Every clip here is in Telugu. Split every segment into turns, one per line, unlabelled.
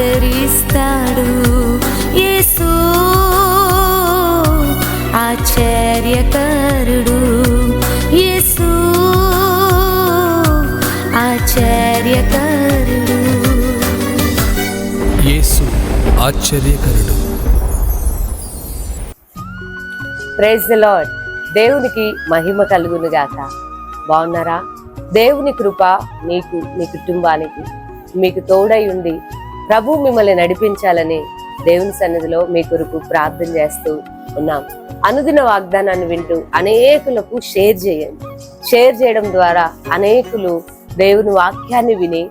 ఆదరిస్తాడు యేసు. ఆశ్చర్యకరుడు యేసు. ఆశ్చర్యకరుడు.
యేసు ఆశ్చర్యకరుడు.
Praise the lord. దేవునికి మహిమ కలుగును గాక బాగున్నారా? దేవుని కృప నీకు నీ కుటుంబానికి మీకు తోడై ఉండి ప్రభు మిమ్మల్ని నడిపించాలని దేవుని సన్నిధిలో మీ కొరకు ప్రార్థన చేస్తూ ఉన్నాం. అనుదిన వాగ్దానాన్ని వింటూ అనేకులకు షేర్ చేయండి. షేర్ చేయడం ద్వారా అనేకులు దేవుని వాక్యాన్ని విని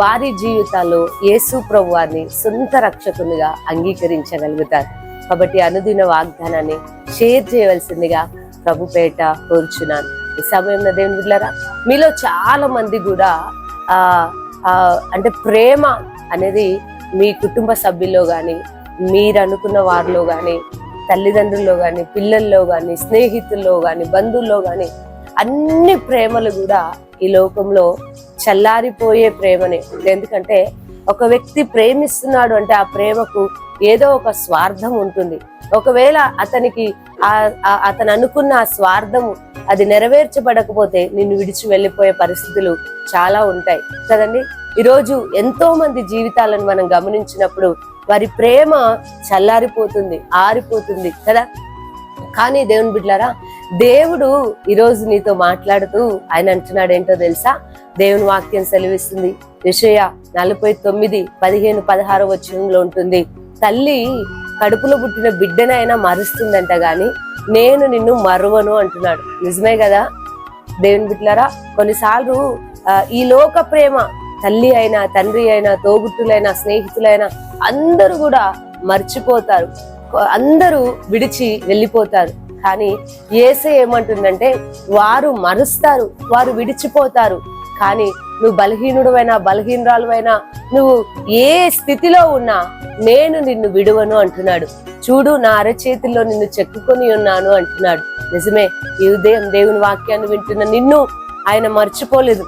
వారి జీవితాల్లో యేసు ప్రభు వారిని సొంత రక్షకునిగా అంగీకరించగలుగుతారు. కాబట్టి అనుదిన వాగ్దానాన్ని షేర్ చేయవలసిందిగా ప్రభు పేట కోరుచున్నాను. ఈ సమయంలో దేవుని బిడ్డలారా మీలో చాలా మంది కూడా అంటే ప్రేమ అనేది మీ కుటుంబ సభ్యుల్లో కానీ మీరు అనుకున్న వారిలో కానీ తల్లిదండ్రుల్లో కానీ పిల్లల్లో కానీ స్నేహితుల్లో కానీ బంధువుల్లో కానీ అన్ని ప్రేమలు కూడా ఈ లోకంలో చల్లారిపోయే ప్రేమనే. ఎందుకంటే ఒక వ్యక్తి ప్రేమిస్తున్నాడు అంటే ఆ ప్రేమకు ఏదో ఒక స్వార్థం ఉంటుంది. ఒకవేళ అతనికి ఆ- అతను అనుకున్న ఆ స్వార్థము అది నెరవేర్చబడకపోతే నిన్ను విడిచి వెళ్ళిపోయే పరిస్థితులు చాలా ఉంటాయి. కదండి? ఈరోజు ఎంతో మంది జీవితాలను మనం గమనించినప్పుడు వారి ప్రేమ చల్లారిపోతుంది ఆరిపోతుంది కదా? కానీ దేవుని బిడ్లారా దేవుడు ఈరోజు నీతో మాట్లాడుతూ ఆయన అంటున్నాడు ఏంటో తెలుసా? దేవుని వాక్యం సెలవిస్తుంది. విషయ నలభై తొమ్మిది పదిహేను పదహారు వచ్చంలో ఉంటుంది. తల్లి కడుపులో పుట్టిన బిడ్డనైనా మరుస్తుందంట గాని నేను నిన్ను మరువను అంటున్నాడు. నిజమే కదా? దేవుని బిడ్డలారా కొన్నిసార్లు ఈ లోక ప్రేమ తల్లి అయినా తండ్రి అయినా తోబుట్టులైనా స్నేహితులైనా అందరూ కూడా మర్చిపోతారు. అందరూ విడిచి వెళ్ళిపోతారు. కానీ ఏసే ఏమంటుందంటే వారు మరుస్తారు వారు విడిచిపోతారు. కానీ నువ్వు బలహీనుడువైనా బలహీనరాలువైనా నువ్వు ఏ స్థితిలో ఉన్నా నేను నిన్ను విడువను అంటున్నాడు. చూడు నా అరచేతిలో నిన్ను చెక్కుకొని ఉన్నాను అంటున్నాడు. నిజమే ఈ ఉదయం దేవుని వాక్యాన్ని వింటున్న నిన్ను ఆయన మర్చిపోలేదు.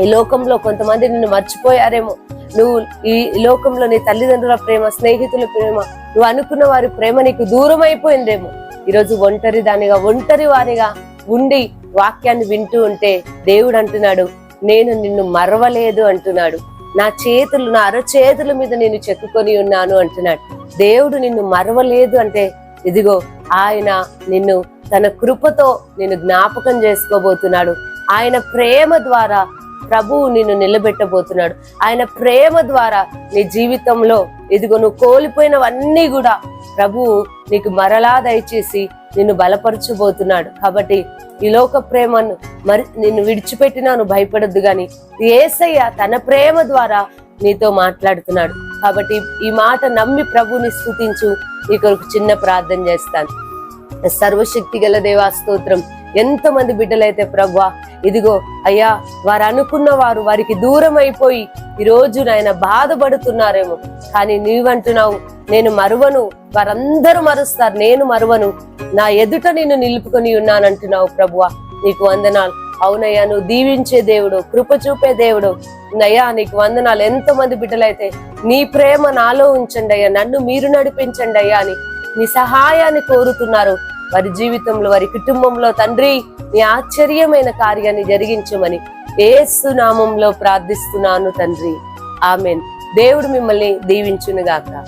ఈ లోకంలో కొంతమంది నిన్ను మర్చిపోయారేమో. నువ్వు ఈ లోకంలో నీ తల్లిదండ్రుల ప్రేమ స్నేహితుల ప్రేమ నువ్వు అనుకున్న వారి ప్రేమ నీకు దూరం అయిపోయిందేమో ఈరోజు ఒంటరి దానిగా ఒంటరి వారిగా ఉండి వాక్యాన్ని వింటూ ఉంటే దేవుడు అంటున్నాడు నేను నిన్ను మరవలేదు అంటున్నాడు. నా చేతులు నా అరచేతుల మీద నేను చెక్కుకొని ఉన్నాను అంటున్నాడు. దేవుడు నిన్ను మరవలేదు అంటే ఇదిగో ఆయన నిన్ను తన కృపతో నిన్ను జ్ఞాపకం చేసుకోబోతున్నాడు. ఆయన ప్రేమ ద్వారా ప్రభువు నిన్ను నిలబెట్టబోతున్నాడు. ఆయన ప్రేమ ద్వారా నీ జీవితంలో ఇదిగో నువ్వు కోల్పోయినవన్నీ కూడా ప్రభువు నీకు మరలా దయచేసి నిన్ను బలపరచబోతున్నాడు. కాబట్టి ఈ లోక ప్రేమను మరి నిన్ను విడిచిపెట్టినా నువ్వు భయపడద్దు గాని ఏసయ్య తన ప్రేమ ద్వారా నీతో మాట్లాడుతున్నాడు. కాబట్టి ఈ మాట నమ్మి ప్రభుని స్థుతించు. నీ కొరకు చిన్న ప్రార్థన చేస్తాను. సర్వశక్తి గల దేవా స్తోత్రం. ఎంతమంది బిడ్డలైతే ప్రభా ఇదిగో అయ్యా వారు అనుకున్న వారు వారికి దూరం అయిపోయి ఈ రోజు నాయన బాధపడుతున్నారేమో. కానీ నీవంటున్నావు నేను మరువను వారందరూ మరుస్తారు నేను మరువను. నా ఎదుట నేను నిలుపుకొని ఉన్నానంటున్నావు ప్రభువా నీకు వందనాలు. అవునయ్యా నువ్వు దీవించే దేవుడు కృప చూపే దేవుడు. అయ్యా నీకు వందనాలు. ఎంతమంది బిడ్డలైతే నీ ప్రేమ నాలో ఉంచండి అయ్యా నన్ను మీరు నడిపించండి అయ్యా అని నీ సహాయాన్ని కోరుతున్నారు. వారి జీవితంలో వారి కుటుంబంలో తండ్రి నీ ఆశ్చర్యమైన కార్యాన్ని జరిగించమని ఏసునామంలో ప్రార్థిస్తున్నాను తండ్రి. ఆమెన్. దేవుడు మిమ్మల్ని దీవించునుగాక.